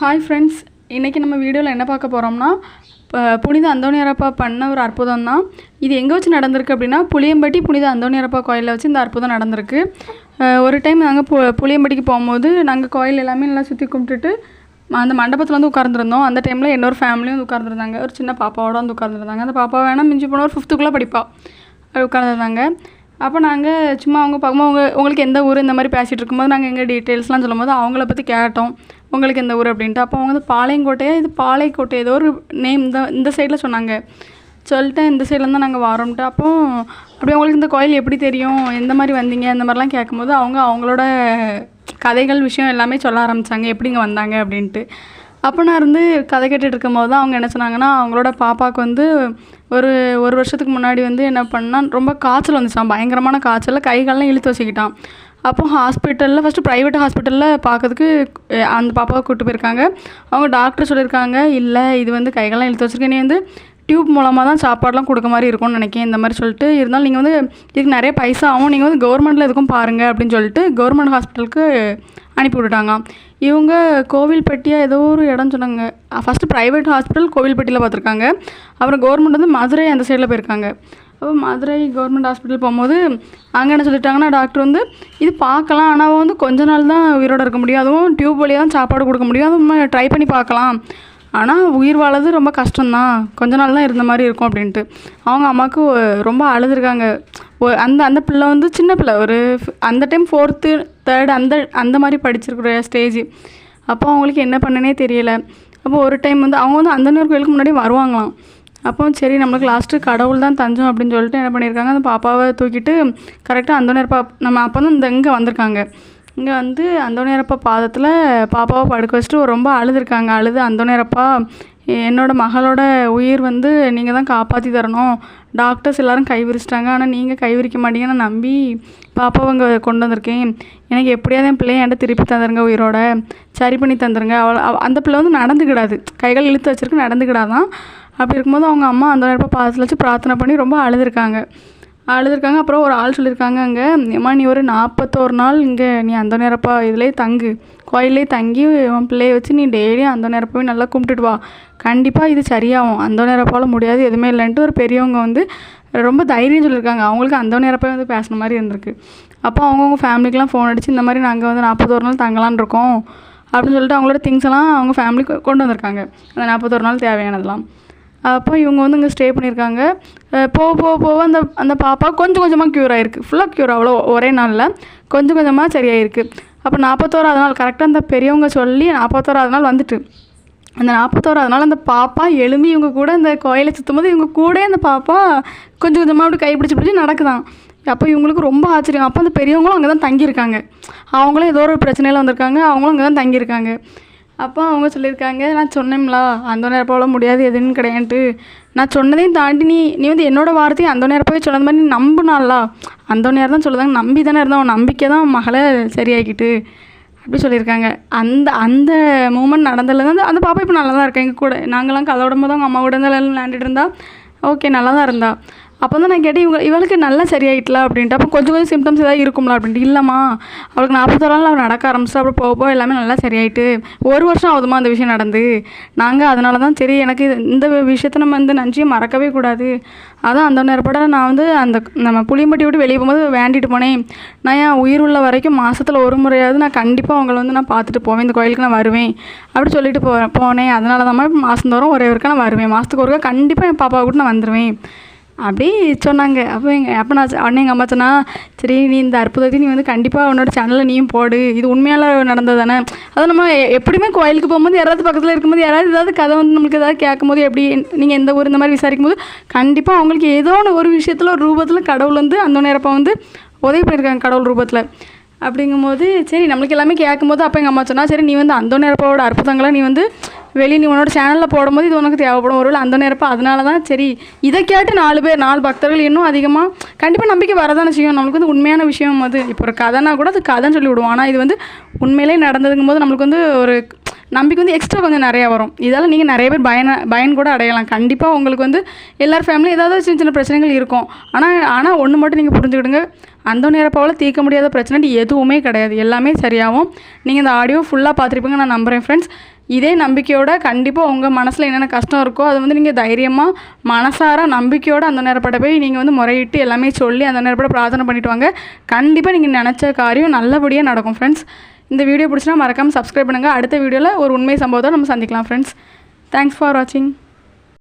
Hi friends இன்றைக்கி நம்ம வீடியோவில் என்ன பார்க்க போகிறோம்னா இப்போ புனித அந்தோணியரப்பா பண்ண ஒரு அற்புதம் தான். இது எங்கே வச்சு நடந்திருக்கு அப்படின்னா புளியம்பட்டி புனித அந்தோணியரப்பா கோயிலில் வச்சு இந்த அற்புதம் நடந்திருக்கு. ஒரு டைம் நாங்கள் பு புளியம்பட்டிக்கு போகும்போது நாங்கள் கோயில் எல்லாமே நல்லா சுற்றி கும்பிட்டுட்டு அந்த மண்டபத்தில் வந்து உட்கார்ந்துருந்தோம். அந்த டைமில் இன்னொரு ஃபேமிலியும் வந்து உட்கார்ந்துருந்தாங்க. ஒரு சின்ன பாப்பாவோட வந்து உட்கார்ந்துருந்தாங்க. அந்த பாப்பா வேணால் மிஞ்சி போனால் ஒரு ஃபிஃப்த்துக்குள்ளே படிப்பா. உட்காந்துருந்தாங்க உட்கார்ந்துருந்தாங்க. அப்போ நாங்கள் சும்மா அவங்க பார்க்கும்போது அவங்க உங்களுக்கு எந்த ஊர் இந்த மாதிரி பேசிகிட்டு இருக்கும்போது நாங்கள் எங்கள் டீட்டெயில்ஸ்லாம் சொல்லும்போது அவங்கள பற்றி கேட்டோம். உங்களுக்கு இந்த ஊர் அப்படின்ட்டு. அப்போ அவங்க வந்து பாளையங்கோட்டையா? இது பாளையக்கோட்டை. ஏதோ ஒரு நேம் இந்த இந்த சைடில் சொன்னாங்க. சொல்லிட்டு இந்த சைடில் தான் நாங்கள் வரோம்ட்டு. அப்போ அப்படி உங்களுக்கு இந்த கோயில் எப்படி தெரியும்? எந்த மாதிரி வந்தீங்க? இந்த மாதிரிலாம் கேட்கும்போது அவங்க அவங்களோட கதைகள் விஷயம் எல்லாமே சொல்ல ஆரம்பித்தாங்க எப்படிங்க வந்தாங்க அப்படின்ட்டு. அப்போ நான் இருந்து கதை கேட்டுட்டு இருக்கும்போது தான் அவங்க என்ன சொன்னாங்கன்னா அவங்களோட பாப்பாவுக்கு வந்து ஒரு ஒரு வருஷத்துக்கு முன்னாடி வந்து என்ன பண்ணால் ரொம்ப காய்ச்சல் வந்துச்சான் பயங்கரமான காய்ச்சலில் கைகாலெலாம் இழுத்து வச்சுக்கிட்டான். அப்போது ஹாஸ்பிட்டலில் ஃபஸ்ட்டு ப்ரைவேட் ஹாஸ்பிட்டலில் பார்க்கறதுக்கு அந்த பாப்பாவை கூப்பிட்டு போயிருக்காங்க. அவங்க டாக்டர் சொல்லியிருக்காங்க இல்லை இது வந்து கைகள்லாம் இழுத்து வச்சுருக்கேன் நீ வந்து டியூப் மூலமாக தான் சாப்பாடுலாம் கொடுக்க மாதிரி இருக்கும்னு நினைக்கிறேன் இந்த மாதிரி சொல்லிட்டு இருந்தாலும் நீங்கள் வந்து இதுக்கு நிறைய பைசா ஆகும். நீங்கள் வந்து கவர்மெண்ட்டில் எதுக்கும் பாருங்கள் அப்படின்னு சொல்லிட்டு கவர்மெண்ட் ஹாஸ்பிட்டலுக்கு அனுப்பி விட்டுட்டாங்க இவங்க கோவில்பட்டியாக ஏதோ ஒரு இடம் சொன்னாங்க. ஃபஸ்ட்டு ப்ரைவேட் ஹாஸ்பிட்டல் கோவில்பட்டியில் பார்த்துருக்காங்க அப்புறம் கவர்மெண்ட் வந்து மதுரை அந்த சைடில் போயிருக்காங்க. அப்போ மதுரை கவர்மெண்ட் ஹாஸ்பிட்டல் போகும்போது அங்கே என்ன சொல்லிட்டாங்கன்னா டாக்டர் வந்து இது பார்க்கலாம் ஆனால் வந்து கொஞ்ச நாள் தான் உயிரோட இருக்க முடியும். அதுவும் டியூப் வழியாக தான் சாப்பாடு கொடுக்க முடியும். அதுவும் ட்ரை பண்ணி பார்க்கலாம். ஆனால் உயிர் வாழது ரொம்ப கஷ்டம்தான். கொஞ்ச நாள் தான் இருந்த மாதிரி இருக்கும் அப்படின்ட்டு. அவங்க அம்மாவுக்கு ரொம்ப அழுதுருக்காங்க. ஒ- அந்த அந்த பிள்ளை வந்து சின்ன பிள்ளை. ஒரு அந்த டைம் ஃபோர்த்து தேர்டு அந்த அந்த மாதிரி படிச்சிருக்கிற ஸ்டேஜ் அப்போ அவங்களுக்கு என்ன பண்ணனே தெரியல. அப்போ ஒரு டைம் வந்து அவங்க வந்து அந்த கோயிலுக்கு முன்னாடி வருவாங்களாம். அப்போ சரி நம்மளுக்கு லாஸ்ட்டு கடவுள் தான் தஞ்சம் அப்படின்னு சொல்லிட்டு என்ன பண்ணியிருக்காங்க அந்த பாப்பாவை தூக்கிட்டு கரெக்டாக அந்தோனியர் பா நம்ம அப்போ தான் இந்த இங்கே வந்திருக்காங்க. இங்கே வந்து அந்தோனியரப்பா பாதத்தில் பாப்பாவை படுக்க வச்சுட்டு ரொம்ப அழுதுருக்காங்க. அழுது அந்தோனியரப்பா என்னோட மகளோட உயிர் வந்து நீங்கள் தான் காப்பாற்றி தரணும். டாக்டர்ஸ் எல்லாரும் கை விரிச்சிட்டாங்க. ஆனால் நீங்கள் கை விரிக்க மாட்டீங்கன்னு நம்பி பாப்பாவை இங்கே கொண்டு வந்திருக்கேன். எனக்கு எப்படியாவது என் பிள்ளைய என்கிட்ட திருப்பி தந்துருங்க உயிரோட. சரி பண்ணி தந்துருங்க. அவள் அவ- அந்த பிள்ளை வந்து நடந்துக்கிடாது. கைகள் இழுத்து வச்சுருக்கு நடந்துக்கிடாதான். அப்படி இருக்கும்போது அவங்க அம்மா அந்த நேரப்போ பாதத்தில் வச்சு பிரார்த்தனை பண்ணி ரொம்ப அழுதுருக்காங்க. அழுதுருக்காங்க. அப்புறம் ஒரு ஆள் சொல்லியிருக்காங்க அங்கே அம்மா நீ ஒரு நாற்பத்தோரு நாள் இங்கே நீ அந்த நேரப்பா இதிலே தங்கு. கோயிலே தங்கி உன் பிள்ளைய வச்சு நீ டெய்லியும் அந்த நேரப்பவே நல்லா கும்பிட்டுட்டு வா. கண்டிப்பாக இது சரியாகும். அந்த நேரப்பால் முடியாது எதுவுமே இல்லைன்ட்டு ஒரு பெரியவங்க வந்து ரொம்ப தைரியம் சொல்லியிருக்காங்க அவங்களுக்கு அந்த நேரப்போ வந்து பேசுன மாதிரி இருந்திருக்கு. அப்போ அவங்கவுங்க ஃபேமிலிக்கெலாம் ஃபோன் அடித்து இந்த மாதிரி நாங்கள் வந்து நாற்பத்தோரு நாள் தங்கலான் இருக்கோம். அப்படின்னு சொல்லிட்டு அவங்களோட திங்ஸ் எல்லாம் அவங்க ஃபேமிலிக்கு கொண்டு வந்திருக்காங்க. அந்த நாற்பத்தோரு நாள் தேவையானதெல்லாம். அப்போ இவங்க வந்து இங்கே ஸ்டே பண்ணியிருக்காங்க. போக போக போக அந்த அந்த பாப்பா கொஞ்சம் கொஞ்சமாக க்யூர் ஆகிருக்கு ஃபுல்லாக க்யூர் அவ்வளோ ஒரே நாளில். கொஞ்சம் கொஞ்சமாக சரியாயிருக்கு. அப்போ நாற்பத்தோராது நாள் கரெக்டாக அந்த பெரியவங்க சொல்லி நாற்பத்தோராது நாள் வந்துட்டு. அந்த நாற்பத்தோராது நாள் அந்த பாப்பா எழும்பி இவங்க கூட அந்த கோயிலை சுற்றும் போது இவங்க கூட அந்த பாப்பா கொஞ்சம் கொஞ்சமாக அப்படி கை பிடிச்சி பிடிச்சி நடக்குதான். அப்போ இவங்களுக்கு ரொம்ப ஆச்சரியம். அப்போ அந்த பெரியவங்களும் அங்கே தான் தங்கியிருக்காங்க. அவங்களும் ஏதோ ஒரு பிரச்சனையில் வந்திருக்காங்க. அவங்களும் அங்கே தான் தங்கியிருக்காங்க. அப்போ அவங்க சொல்லியிருக்காங்க நான் சொன்னேம்லா அந்த நேரம் போல முடியாது எதுன்னு கிடையாதுன்ட்டு நான் சொன்னதையும் தாண்டி நீ நீ வந்து என்னோடய வார்த்தையை அந்த நேரம் போய் சொன்னது மாதிரி நீ நம்புனால அந்த நேரம் தான் சொல்லுதாங்க நம்பி தானே இருந்தோம் நம்பிக்கை தான் மகளை சரியாக்கிட்டு அப்படி சொல்லியிருக்காங்க. அந்த அந்த மூமெண்ட் நடந்ததில் தான் அந்த பாப்பா இப்போ நல்லா தான் இருக்கேன் எங்கள் கூட நாங்களாம் கதை விடும்போது அவங்க அம்மா கூட எல்லாம் விளையாண்டுட்டு இருந்தா ஓகே நல்லா தான் இருந்தா. அப்போ தான் நான் கேட்டேன் இவங்க இவளுக்கு நல்லா சரியாயிட்டல அப்படின்ட்டு. அப்போ கொஞ்சம் கொஞ்சம் சிம்டம்ஸ் ஏதாவது இருக்கும்ல அப்படின்ட்டு. இல்லைம்மா அவளுக்கு நாற்பத்தோரு நாள் அவள் நடக்க ஆரம்பிச்சா அப்புறம் போக போக எல்லாமே நல்லா சரியாயிட்டு ஒரு வருஷம் ஆகுதுமா அந்த விஷயம் நடந்து. நாங்கள் அதனால தான் சரி எனக்கு இந்த விஷயத்த நம்ம வந்து நஞ்சியை மறக்கவே கூடாது. அதான் அந்த நேரப்பட நான் வந்து அந்த நம்ம புளியம்பட்டி விட்டு வெளியே போகும்போது வேண்டிட்டு போனேன். நான் என் உயிர் உள்ள வரைக்கும் மாதத்தில் ஒரு முறையாவது நான் கண்டிப்பாக அவங்கள வந்து நான் பார்த்துட்டு போவேன். இந்த கோயிலுக்கு நான் வருவேன். அப்படி சொல்லிட்டு போ போனேன். அதனால தான் மாதந்தோறும் ஒரே ஒருக்கா நான் வருவேன். மாதத்துக்கு ஒருக்கா கண்டிப்பாக என் பாப்பா கூட நான் வந்துடுவேன் அப்படி சொன்னாங்க. அப்போ எங்கள் அப்போ நான் அண்ணன் உடனே எங்கள் அம்மா சொன்னால் சரி நீ இந்த அற்புதத்தை நீ வந்து கண்டிப்பாக உன்னோட சேனலில் நீயும் போடு. இது உண்மையால் நடந்தது தானே அதுவும் நம்ம எப்படியுமே கோயிலுக்கு போகும்போது யாராவது பக்கத்தில் இருக்கும்போது யாராவது ஏதாவது கதை வந்து நம்மளுக்கு ஏதாவது கேட்கும்போது எப்படி நீங்கள் எந்த ஊர் இந்த மாதிரி விசாரிக்கும் போது கண்டிப்பாக அவங்களுக்கு ஏதோ ஒன்று ஒரு விஷயத்தில் ஒரு ரூபத்தில் கடவுள் வந்து அந்த நேரப்போ வந்து உதவி பண்ணியிருக்காங்க கடவுள் ரூபத்தில். அப்படிங்கும்போது சரி நம்மளுக்கு எல்லாமே கேட்கும்போது அப்போ எங்கள் அம்மா சொன்னா சரி நீ வந்து அந்த நேரப்பாவோட அற்புதங்களை நீ வந்து வெளியே நீ உன்னோட சேனலில் போடும்போது இது உனக்கு தேவைப்படும். ஒருவேளை அந்த நேரப்போ அதனால தான் சரி இதை கேட்டு நாலு பேர் நாலு பக்தர்கள் இன்னும் அதிகமாக கண்டிப்பாக நம்பிக்கை வரதானே செய்யும். நம்மளுக்கு வந்து உண்மையான விஷயம் அது. இப்போ ஒரு கதைனா கூட அது கதைன்னு சொல்லி விடுவோம் ஆனால் இது வந்து உண்மையிலே நடந்ததுங்கும் போது நம்மளுக்கு வந்து ஒரு நம்பிக்கை வந்து எக்ஸ்ட்ரா கொஞ்சம் நிறையா வரும். இதால் நீங்கள் நிறைய பேர் பயன பயன் கூட அடையலாம். கண்டிப்பாக உங்களுக்கு வந்து எல்லார் ஃபேமிலியும் ஏதாவது சின்ன சின்ன பிரச்சனைகள் இருக்கும். ஆனால் ஆனால் ஒன்று மட்டும் நீங்கள் புரிஞ்சுக்கிடுங்க. அந்த நேரப்பாவில் தீர்க்க முடியாத பிரச்சனை எதுவுமே கிடையாது. எல்லாமே சரியாகும். நீங்கள் இந்த ஆடியோ ஃபுல்லாக பார்த்துருப்பீங்க நான் நம்புகிறேன் ஃப்ரெண்ட்ஸ் இதே நம்பிக்கையோட கண்டிப்பாக உங்கள் மனசில் என்னென்ன கஷ்டம் இருக்கோ அதை வந்து நீங்கள் தைரியமாக மனசார நம்பிக்கையோட அந்த நேரப்பட்ட போய் நீங்கள் வந்து முறையிட்டு எல்லாமே சொல்லி அந்த நேரப்பட பிரார்த்தனை பண்ணிவிட்டு வாங்க. கண்டிப்பாக நீங்கள் நினச்ச காரியம் நல்லபடியாக நடக்கும் ஃப்ரெண்ட்ஸ் இந்த வீடியோ பிடிச்சினா மறக்காமல் சப்ஸ்கிரைப் பண்ணுங்கள் அடுத்த வீடியோவில் ஒரு உண்மை சம்பவத்தை நம்ம சந்திக்கலாம் ஃப்ரெண்ட்ஸ் தேங்க்ஸ் ஃபார் வாட்சிங்